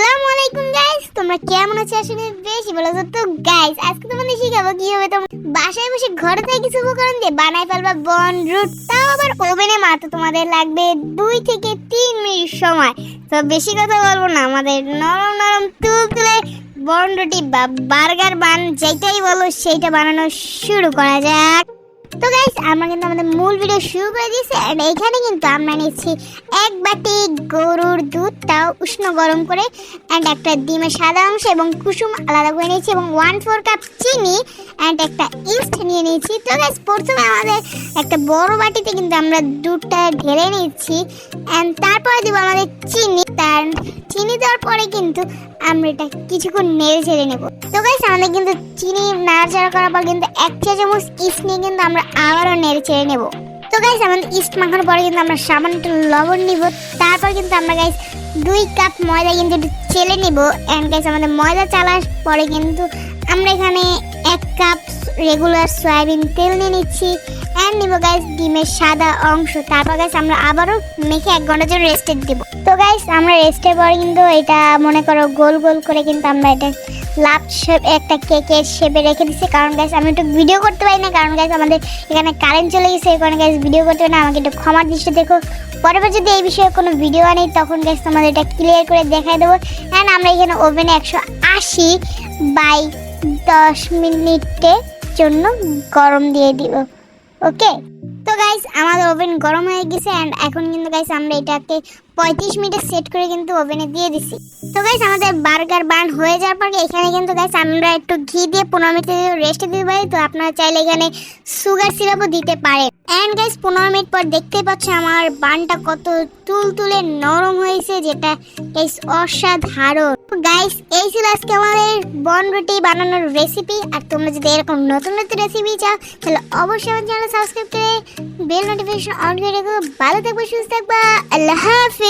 আসসালামু আলাইকুম গাইস তোমরা কেমন আছো? আসলে বেশি তো গাইস আজকে তোমাদের শিখাবো তোমরা বাসায় বসে ঘরে থেকে কিছু উপকরণ দিয়ে বানাই ফেলবা বন রুট। তাও আবার ওভেনে মাত্র তোমাদের লাগবে দুই থেকে তিন মিনিট সময়। তো বেশি কথা বলব না, আমাদের নরম নরম তুলতুলে বন রুটি বা বার্গার বান যেটাই বলো, সেইটা বানানো শুরু করা যাক। তো গাইস আমরা কিন্তু আমাদের মূল ভিডিও শুরু করে দিয়েছি এন্ড এখানে কিন্তু আমরা নিচ্ছি এক বাটি গরুর দুধ, তাও উষ্ণ গরম করে এন্ড একটা ডিমের সাদা অংশ এবং কুসুম আলাদা করে নিয়েছি, এবং ওয়ান ফোর কাপ চিনি এন্ড একটা ইস্ট নিয়ে নিয়েছি। তো গাইস প্রথমে আমাদের একটা বড় বাটিতে কিন্তু আমরা দুধটা ঢেলে নিচ্ছি এন্ড তারপরে দিব আমাদের চিনি। তার চিনি দেওয়ার পরে কিন্তু আমরা এটা কিছুক্ষণ নেড়ে ছেড়ে নেব। তো গাইস আমাদের কিন্তু চিনি নাড়াচাড়া করার পর কিন্তু এক চা চামচ ইস্ট নিয়ে কিন্তু আমরা আবারও নেড়ে ছেড়ে নেব। তো গাইস আমাদের ইস্ট মাখানোর পরে কিন্তু আমরা সামান্য লবণ নিব। তারপর কিন্তু আমরা গাইস দুই কাপ ময়দা কিন্তু একটু চেলে নিব। এন্ড গাইস আমাদের ময়দা চালার পরে কিন্তু আমরা এখানে এক কাপ রেগুলার সয়াবিন তেল নিয়ে নিচ্ছি। এন্ড নিব গাইস ডিমের সাদা অংশ। তারপর গাইস আমরা আবারও মেখে এক ঘণ্টার জন্য রেস্টে দিব। তো গাইস আমরা রেস্টের পরে কিন্তু এটা মনে করো গোল গোল করে কিন্তু আমরা এটা লাভ শেপ একটা কেকের শেপে রেখে দিচ্ছি কারণ গাইস আমি একটু ভিডিও করতে পারি না। কারণ গাইস আমাদের এখানে কারেন্ট চলে গেছে। কারণে গাইস ভিডিও করতে পারি না। আমাকে একটু ক্ষমার দৃষ্টি দেখো। পরের যদি এই বিষয়ে কোনো ভিডিও আনি তখন গাইস তোমাদের এটা ক্লিয়ার করে দেখাই দেবো। অ্যান্ড আমরা এখানে ওভেনে একশো আশি বাই দশ মিনিটের জন্য গরম দিয়ে দিব। ওকে তো গাইস আমাদের ওভেন গরম হয়ে গেছে অ্যান্ড এখন কিন্তু গাইস আমরা এটাকে পঁয়ত্রিশ মিনিটে সেট করে কিন্তু ওভেনে দিয়ে দিছি। তো গাইস আমাদের বার্গার বান হয়ে যাওয়ার পরে এখানে কিন্তু গাইস আমরা একটু ঘি দিয়ে পনেরো মিনিট রেস্ট দিতে পারি তো আপনারা চাইলে এখানে সুগার সিরাপও দিতে পারেন। এন্ড গাইস পনেরো মিনিট পর দেখতেই পাচ্ছ আমার বানটা কত তুলতুলে নরম হয়েছে, যেটা গাইস অসাধারণ। গাইস এই ছিল আজকে আমাদের বন রুটি বানানোর রেসিপি আর তোমরা যদি এরকম নতুন নতুন রেসিপি চাও, তাহলে অবশ্যই আমার চ্যানেল সাবস্ক্রাইব করে বেল নোটিফিকেশন অন করে রেখো। ভালো থাকবে, সুস্থ থাকবা, আল্লাহ হাফিজ।